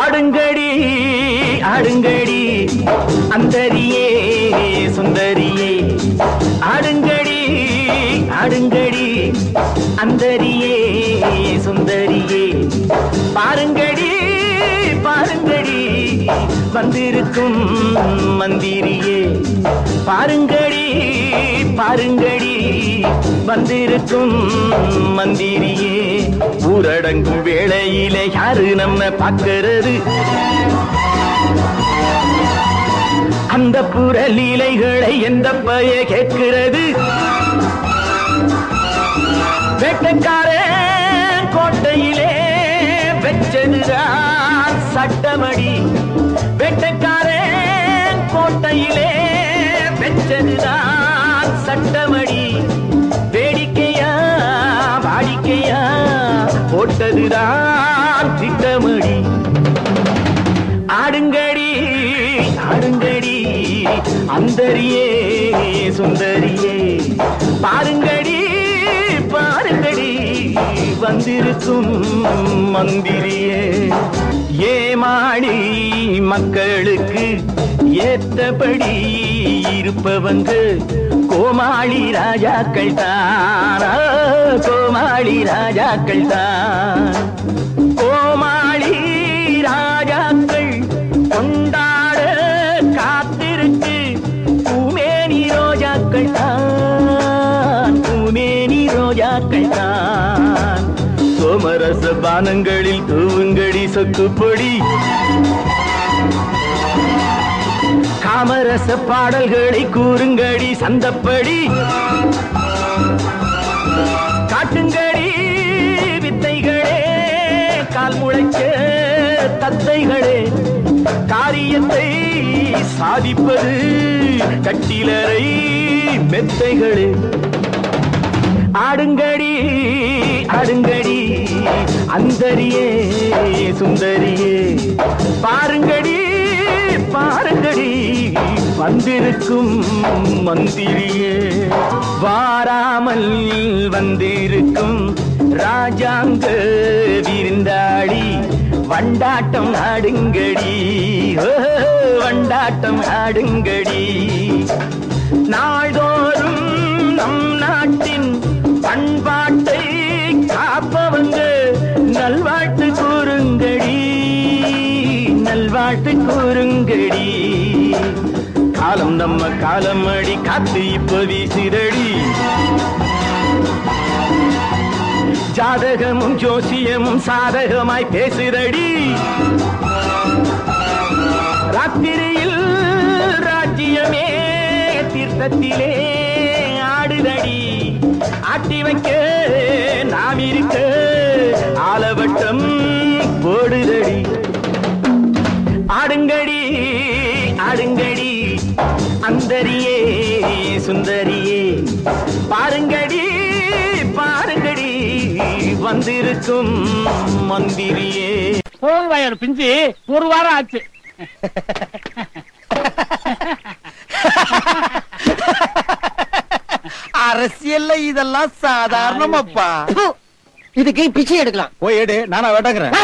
ஆடுங்கடி ஆடுங்கடி. அந்தரியே சுந்தரியே. ஆடுங்கடி ஆடுங்கடி. அந்தரியே சுந்தரியே. பாருங்கடி பாருங்கடி. வந்திருக்கும் மந்திரியே. பாருங்கடி பாருங்கடி. வந்திருக்கும் மந்திரியே ஊரடங்கும் வேளையில யாரு நம்ம பார்க்கிறது? அந்த புற லீலைகளை எந்த பய கேட்கிறது? வேட்டக்காரன் கோட்டையிலே வெச்சதுதான் சட்டமடி. வேட்டக்காரன் கோட்டையிலே வாழ்க்கையா போட்டதுதான் திட்டமடி. ஆடுங்கடி ஆடுங்கடி அந்தரியே சுந்தரியே. பாருங்கடி பாருங்கடி வந்திருக்கும் மந்திரியே. ஏமாடி மக்களுக்கு ஏத்தபடி இருப்பவங்க கோமாளி ராஜாக்கள் தாரா ராஜாக்கள் தான். கோமாளி ராஜாக்கள் கொண்டாட காத்திருக்கு. பூமேனி ரோஜாக்கள் தான். பூமேனி ரோஜாக்கள் தான். சோமரச பானங்களில் தூவுங்கடி சொக்குப்பொடி காமரச பாடல்களை கூறுங்கடி சந்தப்படி. வார்த்தைகளே காரியத்தை சாதிப்பது கட்டிலரை மெத்தைகளே. ஆடுங்கடி ஆடுங்கடி அந்தரியே சுந்தரியே. பாருங்கடி பாருங்கடி வந்திருக்கும் மந்திரியே. வாராமல் வந்திருக்கும் ராஜாங்க விருந்தாளி. வண்டாட்டம் ஆடுங்கடி. வண்டாட்டம் ஆடுங்கடி. நாள்தோறும் நம் நாட்டின் பண்பாட்டை காப்பவங்க நல்வாழ்த்து கூறுங்கடி. நல்வாழ்த்து கூறுங்கடி. காலம் நம்ம காலம் அடி காத்து இப்ப வீசுதடி. ஜாதகமும் ஜோசியமும் சாதகமாய் பேசுதடி. ராத்திரியில் ராஜ்யமே தீர்த்தத்திலே ஆடுதடி. ஆட்டி வைக்க நாம் இருக்க ஆலவட்டம் போடுதடி. ஆடுங்கடி ஆடுங்கடி அந்தரியே சுந்தரியே. பாருங்கடி வந்திருக்கும் மந்திரியே. போன் வயர் பிஞ்சு. ஒரு வாரம் ஆச்சு. அரசியல்ல இதெல்லாம் சாதாரணமாப்பா. இதுக்கு பிச்சை எடுக்கலாம். போய் எடு நானா. வரேன்.